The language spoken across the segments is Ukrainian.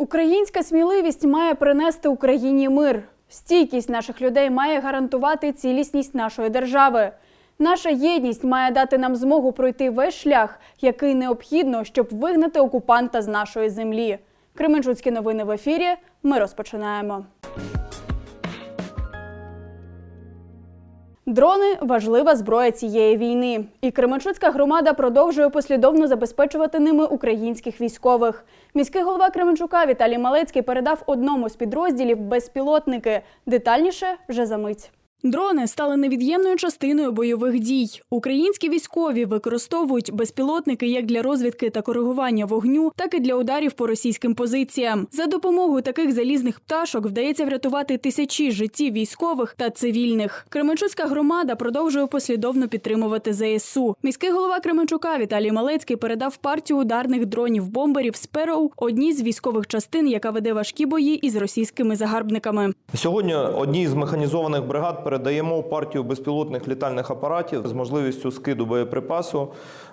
Українська сміливість має принести Україні мир. Стійкість наших людей має гарантувати цілісність нашої держави. Наша єдність має дати нам змогу пройти весь шлях, який необхідно, щоб вигнати окупанта з нашої землі. Кременчуцькі новини в ефірі. Ми розпочинаємо. Дрони важлива зброя цієї війни, і Кременчуцька громада продовжує послідовно забезпечувати ними українських військових. Міський голова Кременчука Віталій Малецький передав одному з підрозділів безпілотники. Детальніше вже за мить. Дрони стали невід'ємною частиною бойових дій. Українські військові використовують безпілотники як для розвідки та коригування вогню, так і для ударів по російським позиціям. За допомогою таких залізних пташок вдається врятувати тисячі життів військових та цивільних. Кременчуцька громада продовжує послідовно підтримувати ЗСУ. Міський голова Кременчука Віталій Малецький передав партію ударних дронів бомберів Спероу одній з військових частин, яка веде важкі бої із російськими загарбниками. Сьогодні одній з механізованих бригад передаємо партію безпілотних літальних апаратів з можливістю скиду боєприпасу.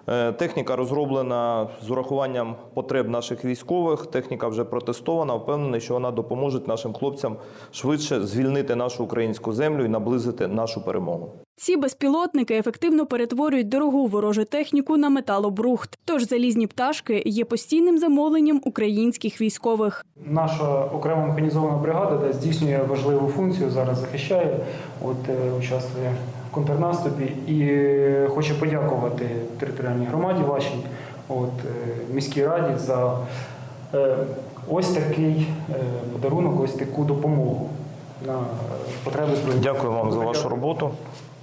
Е, Техніка розроблена з урахуванням потреб наших військових. Техніка вже протестована. Впевнений, що вона допоможе нашим хлопцям швидше звільнити нашу українську землю і наблизити нашу перемогу. Ці безпілотники ефективно перетворюють дорогу ворожу техніку на металобрухт. Тож залізні пташки є постійним замовленням українських військових. Наша окрема механізована бригада де здійснює важливу функцію, зараз захищає, от е, участвує контрнаступі і е, хочу подякувати територіальній громаді вашій, от е, міській раді за е, ось такий подарунок, ось таку допомогу на потреби збройних. Дякую вам за вашу роботу.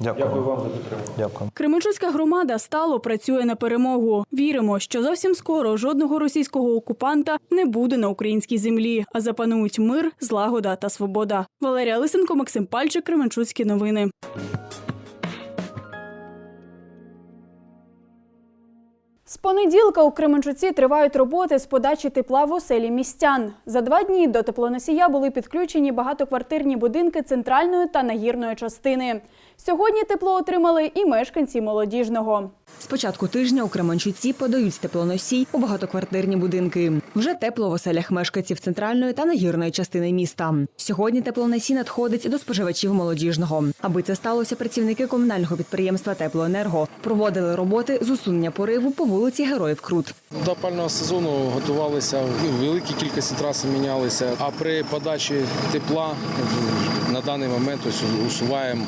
Дякую. Дякую вам за підтримку. Дякую. Кременчуцька громада стало працює на перемогу. Віримо, що зовсім скоро жодного російського окупанта не буде на українській землі, а запанують мир, злагода та свобода. Валерія Лисенко, Максим Пальчик, Кременчуцькі новини. З понеділка у Кременчуці тривають роботи з подачі тепла в оселі містян. За два дні до теплоносія були підключені багатоквартирні будинки центральної та нагірної частини. Сьогодні тепло отримали і мешканці молодіжного. З початку тижня у Кременчуці подають теплоносій у багатоквартирні будинки. Вже тепло в оселях мешканців центральної та нагірної частини міста. Сьогодні теплоносій надходить до споживачів молодіжного. Аби це сталося, працівники комунального підприємства Теплоенерго проводили роботи з усунення пориву по вулиці Героїв Крут. До опального сезону готувалися, ну, великі кількості траси мінялися. А при подачі тепла на даний момент ось усуваємо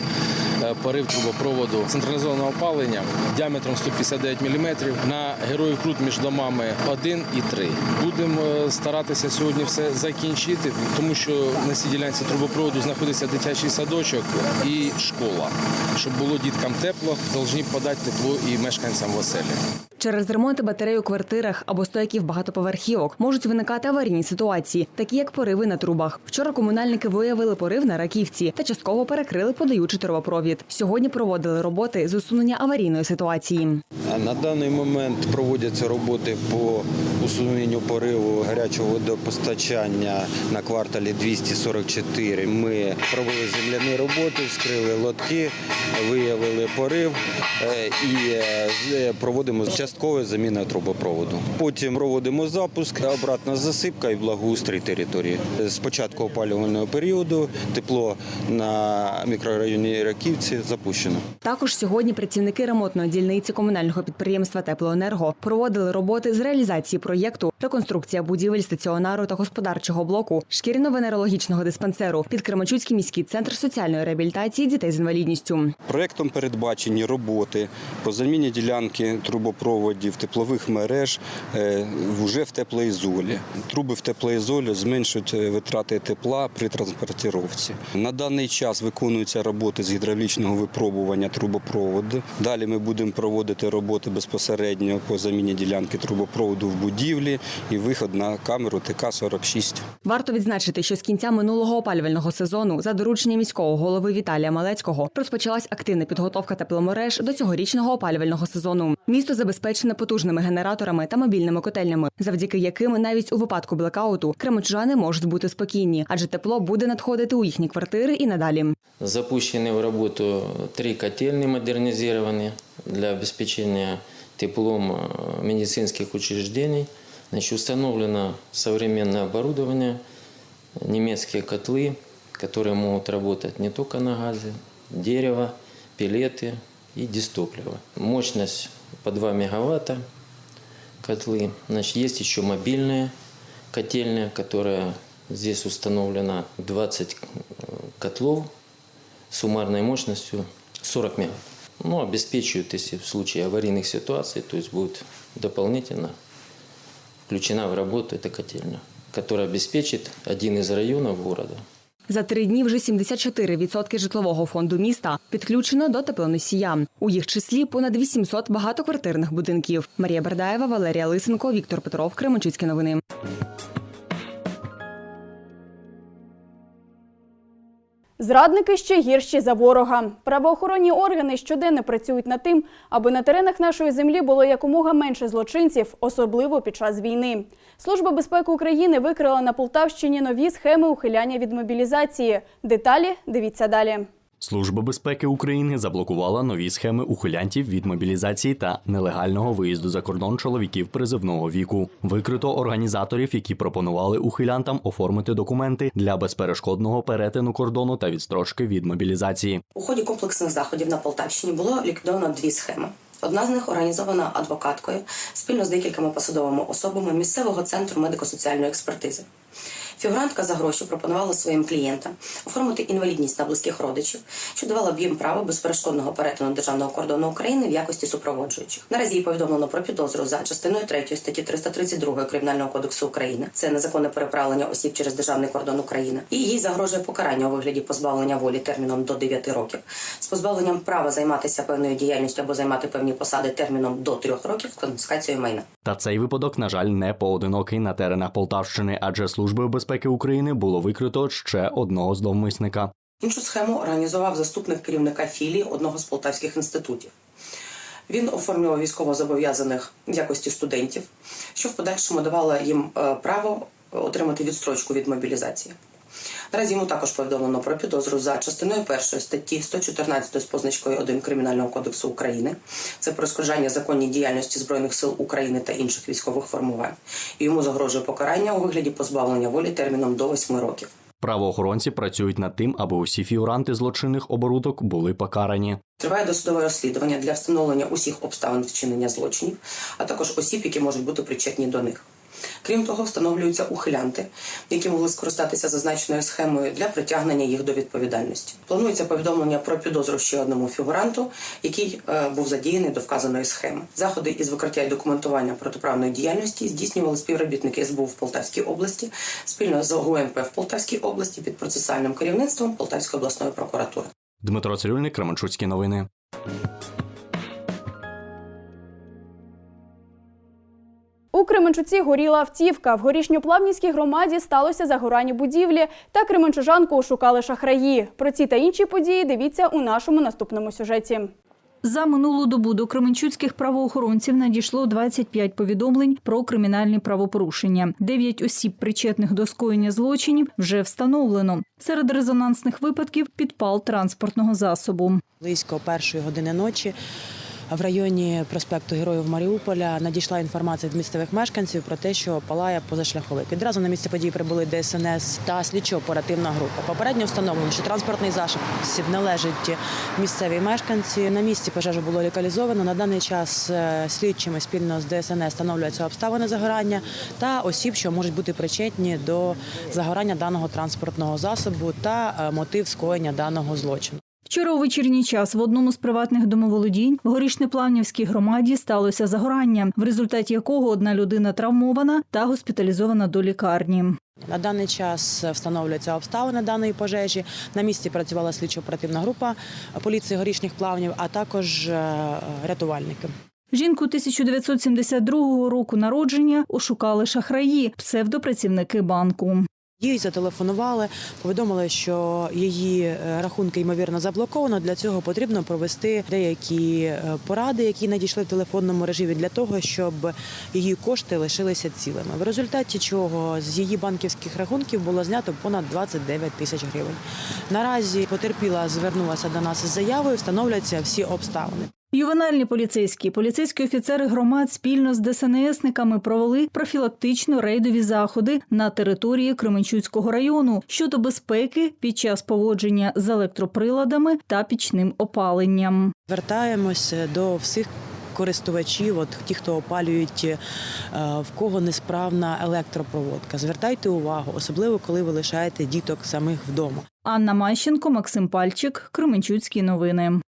е, порив трубопроводу централізованого опалення діаметром 159 мм на героїв крут між домами 1 і 3. Будемо е, старатися сьогодні все закінчити, тому що на цій ділянці трубопроводу знаходиться дитячий садочок і школа. Щоб було діткам тепло, повинні подати тепло і мешканцям в оселі. Через ремонти батарей у квартирах або стояків багатоповерхівок можуть виникати аварійні ситуації, такі як пориви на трубах. Вчора комунальники виявили порив на раківці та частково перекрили подаючий трубопровід. Сьогодні проводили роботи з усунення аварійної ситуації. На даний момент проводяться роботи по усуненню пориву гарячого водопостачання на кварталі 244. Ми провели земляні роботи, вскрили лотки, виявили порив е, і е, з- часткове заміна трубопроводу. Потім проводимо запуск, обратна засипка і благоустрій території. З початку опалювального періоду тепло на мікрорайоні Раківці запущено. Також сьогодні працівники ремонтної дільниці комунального підприємства Теплоенерго проводили роботи з реалізації проєкту реконструкція будівель стаціонару та господарчого блоку шкірно-венерологічного диспансеру під Кременчуцький міський центр соціальної реабілітації дітей з інвалідністю. Проектом передбачені роботи по заміні ділянки трубопроводів теплових мереж е, вже в теплоізолі. Труби в теплоізолі зменшують е, витрати тепла при транспортировці. На даний час виконуються роботи з гідравлічного випробування трубопроводу. Далі ми будемо проводити роботи безпосередньо по заміні ділянки трубопроводу в будівлі і виход на камеру ТК-46. Варто відзначити, що з кінця минулого опалювального сезону за дорученням міського голови Віталія Малецького розпочалась активна підготовка тепломереж до цьогорічного опалювального сезону. Місто забезпечене потужними генераторами та мобільними котельнями, завдяки яким навіть у випадку блекауту кременчужани можуть бути спокійні, адже тепло буде надходити у їхні квартири і надалі. Запущены в работу три котельные модернизированные для обеспечения теплом э, медицинских учреждений. Значит, установлено современное оборудование, немецкие котлы, которые могут работать не только на газе, дерево, пилеты и дистопливо. Мощность По 2 мегаватта котлы. Значит, есть еще мобильная котельная, которая здесь установлена 20 котлов суммарной мощностью 40 мегаватт. Ну, обеспечивают, если в случае аварийных ситуаций, то есть будет дополнительно включена в работу эта котельная, которая обеспечит один из районов города За три дні вже 74% житлового фонду міста підключено до теплоносія. У їх числі понад 800 багатоквартирних будинків. Марія Бердаєва, Валерія Лисенко, Віктор Петров, Кременчуцькі новини. Зрадники ще гірші за ворога. Правоохоронні органи щоденно працюють над тим, аби на теренах нашої землі було якомога менше злочинців, особливо під час війни. Служба безпеки України викрила на Полтавщині нові схеми ухиляння від мобілізації. Деталі дивіться далі. Служба безпеки України заблокувала нові схеми ухилянтів від мобілізації та нелегального виїзду за кордон чоловіків призивного віку. Викрито організаторів, які пропонували ухилянтам оформити документи для безперешкодного перетину кордону та відстрочки від мобілізації. У ході комплексних заходів на Полтавщині було ліквідовано дві схеми. Одна з них організована адвокаткою спільно з декількома посадовими особами місцевого центру медико-соціальної експертизи. Фігурантка за гроші пропонувала своїм клієнтам оформити інвалідність на близьких родичів, що давала б їм право безперешкодного перетину державного кордону України в якості супроводжуючих. Наразі їй повідомлено про підозру за частиною 3 статті 332 Кримінального кодексу України. Це незаконне переправлення осіб через державний кордон України. І їй загрожує покарання у вигляді позбавлення волі терміном до 9 років з позбавленням права займатися певною діяльністю або займати певні посади терміном до 3 років конфіскацією майна. Та цей випадок, на жаль, не поодинокий на теренах Полтавщини, адже службою безпеки України було викрито ще одного зловмисника. Іншу схему організував заступник керівника філії одного з полтавських інститутів. Він оформлював військовозобов'язаних в якості студентів, що в подальшому давало їм е, право отримати відстрочку від мобілізації. Наразі йому також повідомлено про підозру за частиною першої статті 114 з позначкою 1 Кримінального кодексу України. Це перешкоджання законній діяльності Збройних сил України та інших військових формувань. І йому загрожує покарання у вигляді позбавлення волі терміном до 8 років. Правоохоронці працюють над тим, аби усі фігуранти злочинних оборудок були покарані. Триває досудове розслідування для встановлення усіх обставин вчинення злочинів, а також осіб, які можуть бути причетні до них. Крім того, встановлюються ухилянти, які могли скористатися зазначеною схемою для притягнення їх до відповідальності. Планується повідомлення про підозру ще одному фігуранту, який е, був задіяний до вказаної схеми. Заходи із викриття і документування протиправної діяльності здійснювали співробітники СБУ в Полтавській області спільно з ГУНП в Полтавській області під процесуальним керівництвом Полтавської обласної прокуратури. Дмитро Цирюльник, Кременчуцькі новини. Кременчуці горіла автівка. В горішньоплавнівській громаді сталося загорання будівлі та кременчужанку ошукали шахраї. Про ці та інші події дивіться у нашому наступному сюжеті. За минулу добу до кременчуцьких правоохоронців надійшло 25 повідомлень про кримінальні правопорушення. Дев'ять осіб, причетних до скоєння злочинів, вже встановлено. Серед резонансних випадків підпал транспортного засобу. Близько першої години ночі в районі проспекту Героїв Маріуполя надійшла інформація від місцевих мешканців про те, що палає позашляховик. Відразу на місце події прибули ДСНС та слідчо-оперативна група. Попередньо встановлено, що транспортний засіб належить місцевій мешканці. На місці пожежу було локалізовано. На даний час е, слідчими спільно з ДСНС встановлюються обставини загорання та осіб, що можуть бути причетні до загорання даного транспортного засобу та е, мотив скоєння даного злочину. Вчора у вечірній час в одному з приватних домоволодінь в Горішнеплавнівській громаді сталося загорання, в результаті якого одна людина травмована та госпіталізована до лікарні. На даний час встановлюються обставини даної пожежі. На місці працювала слідчо-оперативна група поліції горішніх плавнів, а також е, рятувальники. Жінку 1972 року народження ошукали шахраї, псевдопрацівники банку. Їй зателефонували, повідомили, що її е, рахунки ймовірно заблоковано. Для цього потрібно провести деякі е, поради, які надійшли в телефонному режимі, для того, щоб її кошти лишилися цілими. В результаті чого з її банківських рахунків було знято понад 29 тисяч гривень. Наразі потерпіла звернулася до нас із заявою, встановлюються всі обставини. Ювенальні поліцейські, поліцейські офіцери громад спільно з ДСНСниками провели профілактично рейдові заходи на території Кременчуцького району щодо безпеки під час поводження з електроприладами та пічним опаленням. Звертаємося до всіх користувачів, от ті, хто опалюють, е, в кого несправна електропроводка. Звертайте увагу, особливо коли ви лишаєте діток самих вдома. Анна Мащенко, Максим Пальчик, Кременчуцькі новини.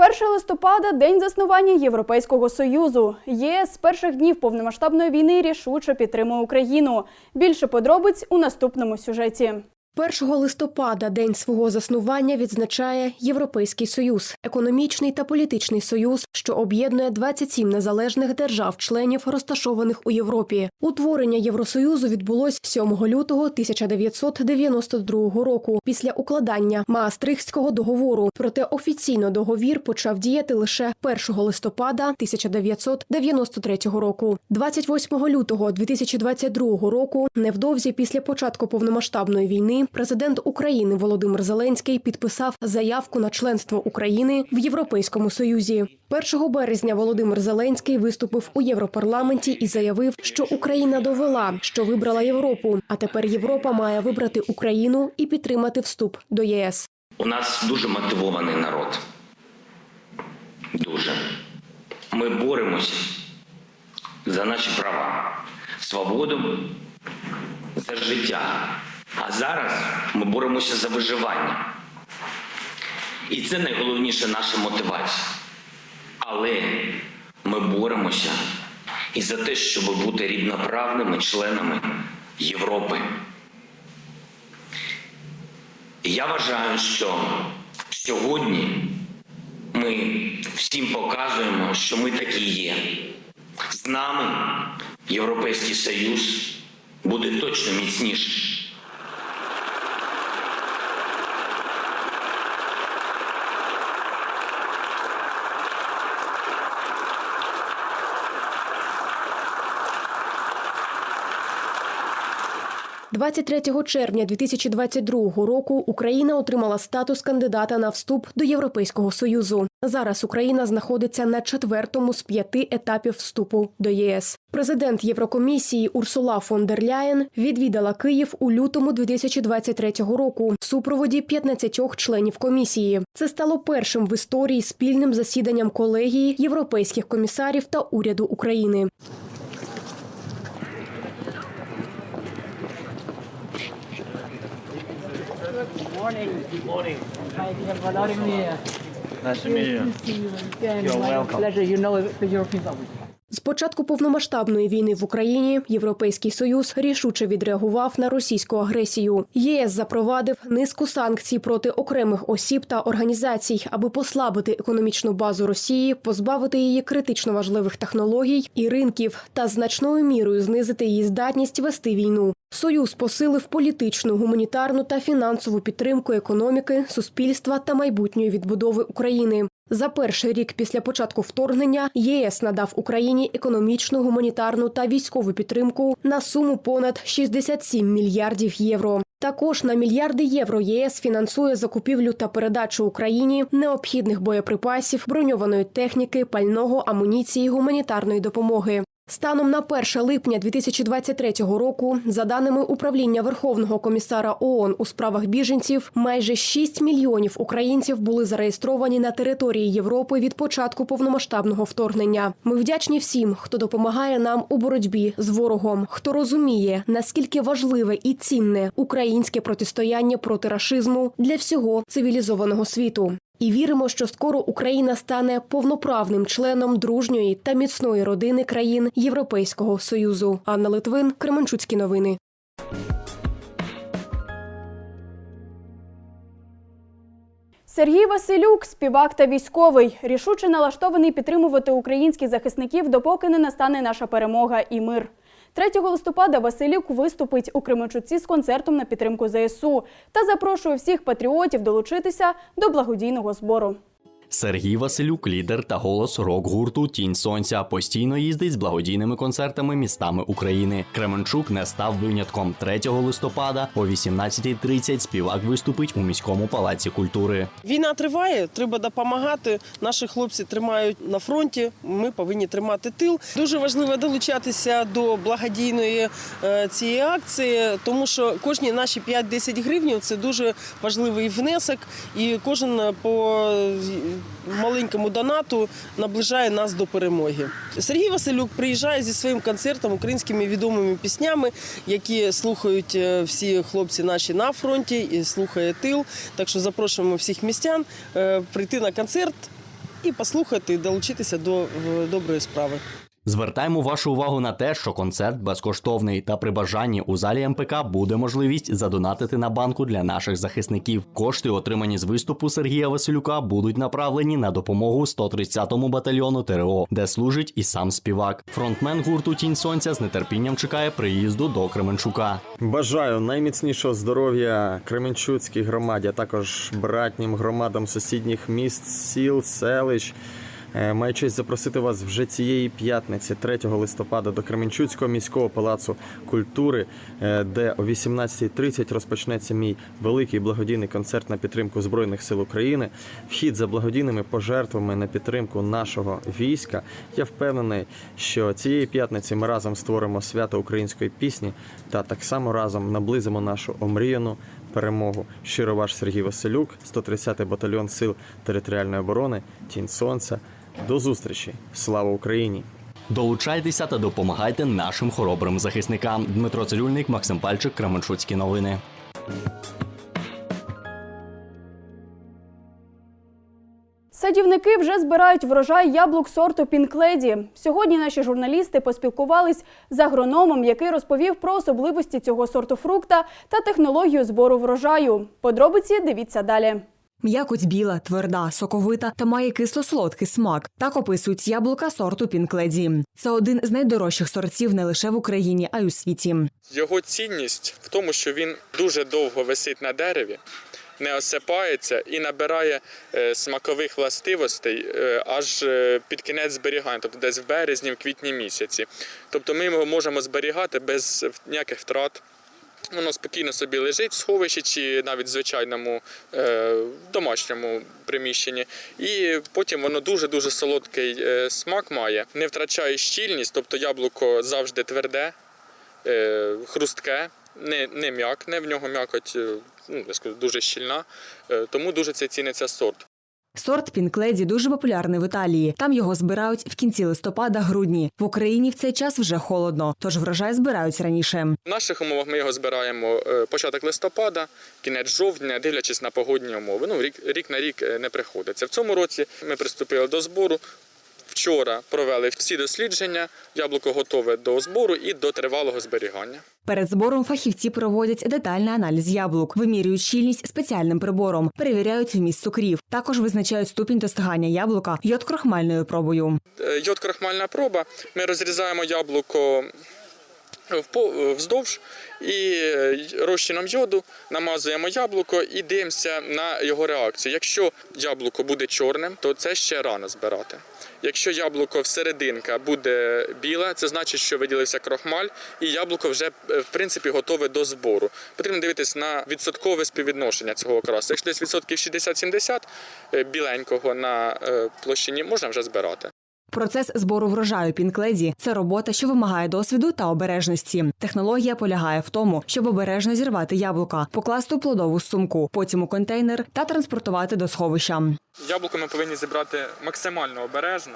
Перше листопада день заснування Європейського союзу. ЄС з перших днів повномасштабної війни рішуче підтримує Україну. Більше подробиць у наступному сюжеті. 1 листопада день свого заснування відзначає Європейський Союз, економічний та політичний союз, що об'єднує 27 незалежних держав-членів, розташованих у Європі. Утворення Євросоюзу відбулось 7 лютого 1992 року після укладання Маастрихтського договору. Проте офіційно договір почав діяти лише 1 листопада 1993 року. 28 лютого 2022 року, невдовзі після початку повномасштабної війни, президент України Володимир Зеленський підписав заявку на членство України в Європейському Союзі. 1 березня Володимир Зеленський виступив у Європарламенті і заявив, що Україна довела, що вибрала Європу. А тепер Європа має вибрати Україну і підтримати вступ до ЄС. У нас дуже мотивований народ. Дуже. Ми боремося за наші права, свободу, за життя. А зараз ми боремося за виживання. І це найголовніше наша мотивація. Але ми боремося і за те, щоб бути рівноправними членами Європи. Я вважаю, що сьогодні ми всім показуємо, що ми такі є. З нами Європейський Союз буде точно міцніший. – 23 червня 2022 року Україна отримала статус кандидата на вступ до Європейського союзу. Зараз Україна знаходиться на четвертому з п'яти етапів вступу до ЄС. Президент Єврокомісії Урсула фон дер Ляєн відвідала Київ у лютому 2023 року в супроводі 15 членів комісії. Це стало першим в історії спільним засіданням колегії європейських комісарів та уряду України. З початку повномасштабної війни в Україні Європейський Союз рішуче відреагував на російську агресію. ЄС запровадив низку санкцій проти окремих осіб та організацій, аби послабити економічну базу Росії, позбавити її критично важливих технологій і ринків та значною мірою знизити її здатність вести війну. Союз посилив політичну, гуманітарну та фінансову підтримку економіки, суспільства та майбутньої відбудови України. За перший рік після початку вторгнення ЄС надав Україні економічну, гуманітарну та військову підтримку на суму понад 67 мільярдів євро. Також на мільярди євро ЄС фінансує закупівлю та передачу Україні необхідних боєприпасів, броньованої техніки, пального, амуніції, гуманітарної допомоги. Станом на 1 липня 2023 року, за даними управління Верховного комісара ООН у справах біженців, майже 6 мільйонів українців були зареєстровані на території Європи від початку повномасштабного вторгнення. Ми вдячні всім, хто допомагає нам у боротьбі з ворогом, хто розуміє, наскільки важливе і цінне українське протистояння проти рашизму для всього цивілізованого світу. І віримо, що скоро Україна стане повноправним членом дружньої та міцної родини країн Європейського союзу. Анна Литвин, Кременчуцькі новини. Сергій Василюк, співак та військовий, рішуче налаштований підтримувати українських захисників, допоки не настане наша перемога і мир. 3 листопада Василюк виступить у Кременчуці з концертом на підтримку ЗСУ та запрошує всіх патріотів долучитися до благодійного збору. Сергій Василюк, лідер та голос рок-гурту Тінь Сонця, постійно їздить з благодійними концертами містами України. Кременчук не став винятком. 3 листопада о 18.30 співак виступить у міському палаці культури. Війна триває, треба допомагати. Наші хлопці тримають на фронті. Ми повинні тримати тил. Дуже важливо долучатися до благодійної е, цієї акції, тому що кожні наші 5-10 гривень це дуже важливий внесок, і кожен по маленькому донату наближає нас до перемоги. Сергій Василюк приїжджає зі своїм концертом українськими відомими піснями, які слухають е, всі хлопці наші на фронті і слухає тил. Так що запрошуємо всіх містян е, прийти на концерт і послухати, долучитися до доброї справи. Звертаємо вашу увагу на те, що концерт безкоштовний, та при бажанні у залі МПК буде можливість задонатити на банку для наших захисників. Кошти, отримані з виступу Сергія Василюка, будуть направлені на допомогу 130-му батальйону ТРО, де служить і сам співак. Фронтмен гурту Тінь Сонця з нетерпінням чекає приїзду до Кременчука. Бажаю найміцнішого здоров'я Кременчуцькій громаді, а також братнім громадам сусідніх міст, сіл, селищ. Е, Маю честь запросити вас вже цієї п'ятниці, 3 листопада, до Кременчуцького міського палацу культури, е, де о 18.30 розпочнеться мій великий благодійний концерт на підтримку Збройних сил України. Вхід за благодійними пожертвами на підтримку нашого війська. Я впевнений, що цієї п'ятниці ми разом створимо свято української пісні та так само разом наблизимо нашу омріяну перемогу. Щиро ваш Сергій Василюк, 130-й батальйон сил територіальної оборони, Тінь Сонця. До зустрічі! Слава Україні! Долучайтеся та допомагайте нашим хоробрим захисникам. Дмитро Цирюльник, Максим Пальчик, Кременчуцькі новини. Садівники вже збирають врожай яблук сорту Пінкледі. Сьогодні наші журналісти поспілкувались з агрономом, який розповів про особливості цього сорту фрукта та технологію збору врожаю. Подробиці дивіться далі. М'якоть біла, тверда, соковита та має кисло-солодкий смак. Так описують яблука сорту Пінкледі. Це один з найдорожчих сортів не лише в Україні, а й у світі. Його цінність в тому, що він дуже довго висить на дереві, не осипається і набирає е, смакових властивостей е, аж е, під кінець зберігання, тобто десь в березні, в квітні місяці. Тобто ми його можемо зберігати без ніяких втрат. Воно спокійно собі лежить в сховищі чи навіть в звичайному е, домашньому приміщенні. І потім воно дуже-дуже солодкий е, смак має, не втрачає щільність, тобто яблуко завжди тверде, е, хрустке, не, не м'якне, в нього м'якоть ну, дуже щільна, тому дуже це ціниться сорт. Сорт Пінкледі дуже популярний в Італії. Там його збирають в кінці листопада-грудні. В Україні в цей час вже холодно, тож врожай збирають раніше. В наших умовах ми його збираємо е, початок листопада, кінець жовтня, дивлячись на погодні умови. Ну, рік, рік на рік е, не приходиться. В цьому році ми приступили до збору. Вчора провели всі дослідження. Яблуко готове до збору і до тривалого зберігання. Перед збором фахівці проводять детальний аналіз яблук, вимірюють щільність спеціальним прибором, перевіряють вміст цукрів. Також визначають ступінь достигання яблука йод-крохмальною пробою. Е, Йод крахмальна проба. Ми розрізаємо яблуко впо- вздовж і е, розчином йоду намазуємо яблуко і дивимося на його реакцію. Якщо яблуко буде чорним, то це ще рано збирати. Якщо яблуко всерединка буде біле, це значить, що виділився крохмаль, і яблуко вже е, в принципі готове до збору. Потрібно дивитись на відсоткове співвідношення цього окрасу. Якщо десь відсотків 60-70 е, біленького на е, площині, можна вже збирати. Процес збору врожаю Пінкледі це робота, що вимагає досвіду та обережності. Технологія полягає в тому, щоб обережно зірвати яблука, покласти у плодову сумку, потім у контейнер та транспортувати до сховища. Яблуко ми повинні зібрати максимально обережно,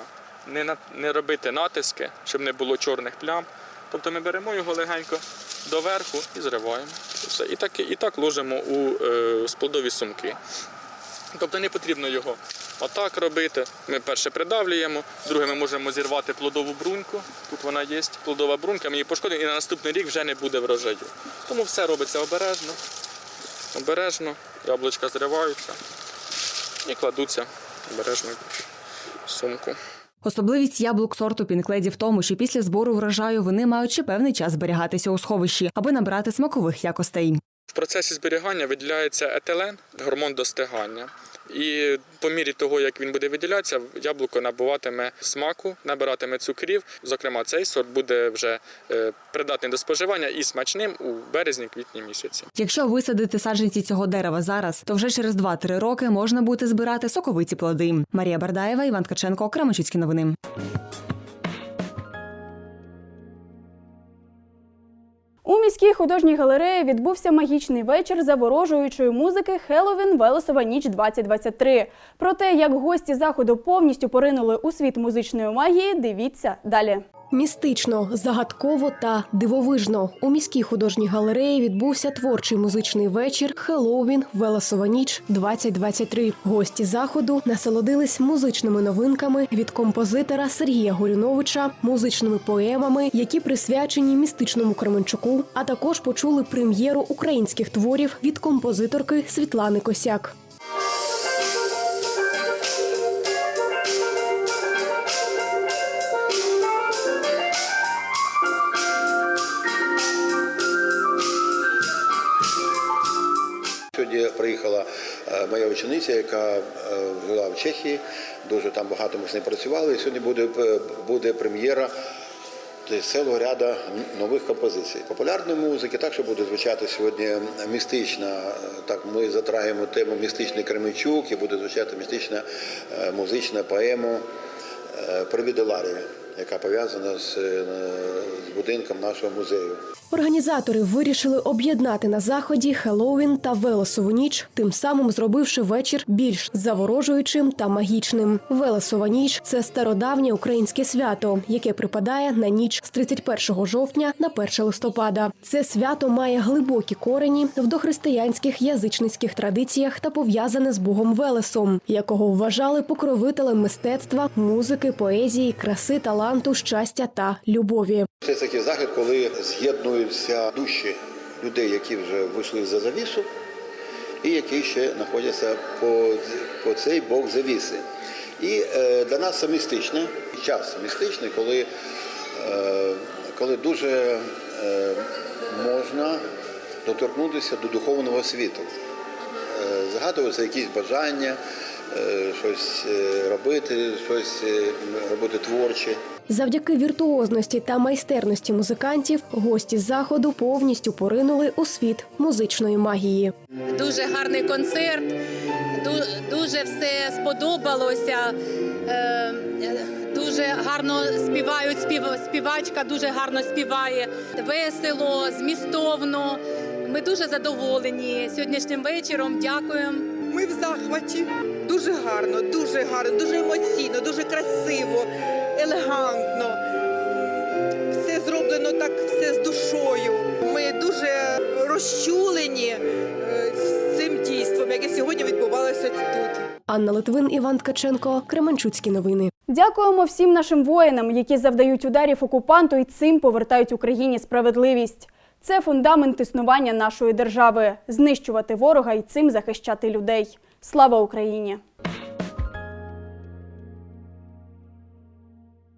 не, на- не робити натиски, щоб не було чорних плям. Тобто ми беремо його легенько доверху і зриваємо. Все. і, так, і так ложимо у е, складові сумки. Тобто не потрібно його отак робити. Ми перше придавлюємо, друге ми можемо зірвати плодову бруньку. Тут вона є, плодова брунька, ми її пошкодимо і на наступний рік вже не буде врожаю. Тому все робиться обережно. Обережно, яблучка зриваються і кладуться обережно в сумку. Особливість яблук сорту Пінкледі в тому, що після збору врожаю вони мають ще певний час зберігатися у сховищі, аби набрати смакових якостей. В процесі зберігання виділяється етилен, гормон достигання. І по мірі того, як він буде виділятися, яблуко набуватиме смаку, набиратиме цукрів. Зокрема, цей сорт буде вже е, придатний до споживання і смачним у березні-квітні місяці. Якщо висадити саджанці цього дерева зараз, то вже через 2-3 роки можна буде збирати соковиті плоди. Марія Бардаєва, Іван Ткаченко, Кременчуцькі новини. У міській художній галереї відбувся магічний вечір заворожуючої музики Хеловін Велесова ніч 2023. Про те, як гості заходу повністю поринули у світ музичної магії, дивіться далі. Містично, загадково та дивовижно. У міській художній галереї відбувся творчий музичний вечір Хеллоуін. Велесова ніч. 2023 Гості заходу насолодились музичними новинками від композитора Сергія Горюновича, музичними поемами, які присвячені містичному Кременчуку, а також почули прем'єру українських творів від композиторки Світлани Косяк. Приїхала е, моя учениця, яка е, жила в Чехії. Дуже там багато ми з нею працювали. І сьогодні буде, е, буде прем'єра цілого ряду нових композицій. Популярної музики, так що буде звучати сьогодні містична. Так, ми затраємо тему містичний Кременчук і буде звучати містична музична поема «Привіт, Ларі», яка пов'язана з будинком нашого музею. Організатори вирішили об'єднати на заході Хеллоуін та Велесову ніч, тим самим зробивши вечір більш заворожуючим та магічним. Велесова ніч це стародавнє українське свято, яке припадає на ніч з 31 жовтня на 1 листопада. Це свято має глибокі корені в дохристиянських язичницьких традиціях та пов'язане з богом Велесом, якого вважали покровителем мистецтва, музики, поезії, краси, таланту, щастя та любові. Це такий захід, коли з'єднуються душі людей, які вже вийшли за завісу, і які ще знаходяться по, по цей бок завіси. І е, для нас це містичне, час містичний, коли, е, коли дуже е, можна доторкнутися до духовного світу. Е, Згадуються якісь бажання, е, щось е, робити, щось е, робити творче. Завдяки віртуозності та майстерності музикантів гості заходу повністю поринули у світ музичної магії. Дуже гарний концерт, дуже все сподобалося. Е, Дуже гарно співають, спів- співачка дуже гарно співає. Весело, змістовно. Ми дуже задоволені сьогоднішнім вечором. Дякуємо. Ми в захваті. Дуже гарно, дуже гарно, дуже емоційно, дуже красиво, елегантно. Все зроблено так, все з душою. Ми дуже розчулені е, цим дійством, яке сьогодні відбувалося тут. Анна Литвин, Іван Ткаченко, Кременчуцькі новини. Дякуємо всім нашим воїнам, які завдають ударів окупанту і цим повертають Україні справедливість. Це фундамент існування нашої держави знищувати ворога і цим захищати людей. Слава Україні!